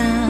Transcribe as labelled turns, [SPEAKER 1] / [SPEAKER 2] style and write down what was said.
[SPEAKER 1] 사랑